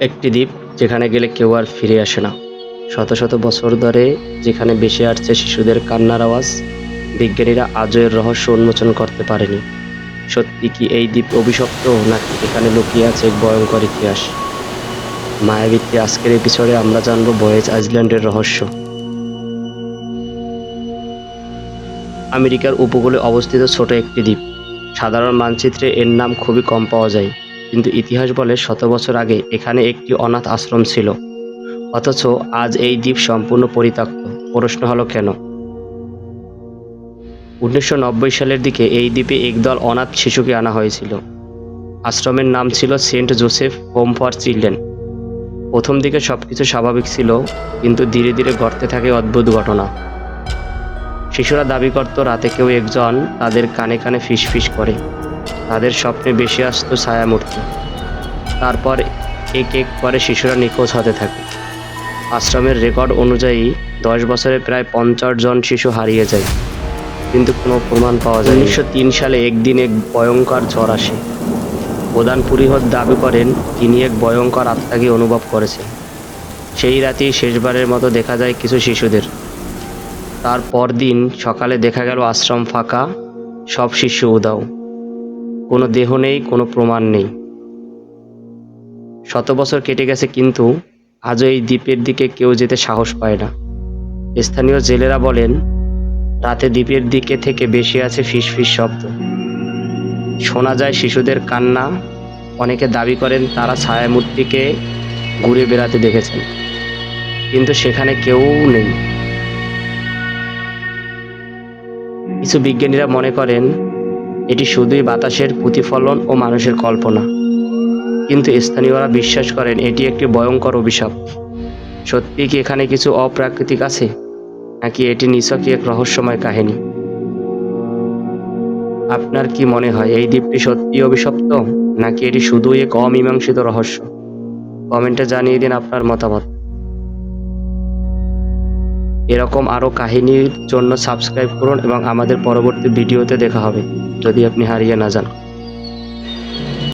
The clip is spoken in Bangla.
একটি দ্বীপ যেখানে গেলে কেউ আর ফিরে আসে না। শত শত বছর ধরে যেখানে বেশি আসছে শিশুদের কান্নার আওয়াজ, বিজ্ঞানীরা আজও এর রহস্য উন্মোচন করতে পারেনি। সত্যি কি এই দ্বীপ অভিশপ্ত, নাকি এখানে লুকিয়ে আছে এক ভয়ঙ্কর ইতিহাস? মায়াবৃত্তি আজকের এপিসোডে আমরা জানব বয়েজ আইল্যান্ডের রহস্য। আমেরিকার উপকূলে অবস্থিত ছোট একটি দ্বীপ। সাধারণ মানচিত্রে এর নাম খুবই কম পাওয়া যায়। কিন্তু ইতিহাস বলে শত বছর আগে এখানে একটি অনাথ আশ্রম ছিল। অথচ আজ এই দ্বীপ সম্পূর্ণ পরিত্যক্ত। প্রশ্ন হলো কেন? উনিশশো নব্বই সালের দিকে এই দ্বীপে একদল অনাথ শিশুকে আনা হয়েছিল। আশ্রমের নাম ছিল Saint Joseph home for children. প্রথম দিকে সবকিছু স্বাভাবিক ছিল, কিন্তু ধীরে ধীরে ঘটতে থাকে অদ্ভুত ঘটনা। শিশুরা দাবি করত, রাতে কেউ একজন তাদের কানে কানে ফিস ফিস করে। তাদের স্বপ্নে বেশি আসতো ছায়ামূর্তি। তারপর এক এক করে শিশুরা নিখোঁজ হতে থাকে। আশ্রমের রেকর্ড অনুযায়ী দশ বছরে প্রায় পঞ্চাশ জন শিশু হারিয়ে যায়। কিন্তু কোনো প্রমাণ পাওয়া যায় উনিশশো তিন সালে একদিন এক ভয়ঙ্কর ঝড় আসে। প্রধান পুরোহিত দাবি করেন, তিনি এক ভয়ঙ্কর আত্মাকে অনুভব করেছেন। সেই রাতেই শেষবারের মতো দেখা যায় কিছু শিশুদের। তারপর দিন সকালে দেখা গেল আশ্রম ফাঁকা, সব শিশু উদাও। কোনো দেহ নেই, কোনো প্রমাণ নেই। শত বছর কেটে গেছে কিন্তু আজও এই দ্বীপের দিকে কেউ যেতে সাহস পায় না। স্থানীয় জেলেরা বলেন, রাতে দ্বীপের দিকে থেকে বেশি আছে ফিস ফিস শব্দ। শোনা যায় শিশুদের কান্না, অনেকে দাবি করেন তারা ছায়ামূর্তিকে ঘুরে বেড়াতে দেখেছেন, কিন্তু সেখানে কেউ নেই। কিছু বিজ্ঞানীরা মনে করেন এটি শুধুই বাতাসের প্রতিফলন ও মানুষের কল্পনা। কিন্তু স্থানীয়রা বিশ্বাস করেন এটি একটি ভয়ঙ্কর অভিশাপ। সত্যি কি এখানে কিছু অপ্রাকৃতিক আছে, নাকি এটি নিছকই এক রহস্যময় কাহিনী? আপনার কি মনে হয় এই দ্বীপটি সত্যি অভিশপ্ত, নাকি এটি শুধুই এক অমীমাংসিত রহস্য? কমেন্টে জানিয়ে দিন আপনার মতামত। এরকম আরও কাহিনীর জন্য সাবস্ক্রাইব করুন এবং আমাদের পরবর্তী ভিডিওতে দেখা হবে। যদি আপনি হারিয়ে না যান।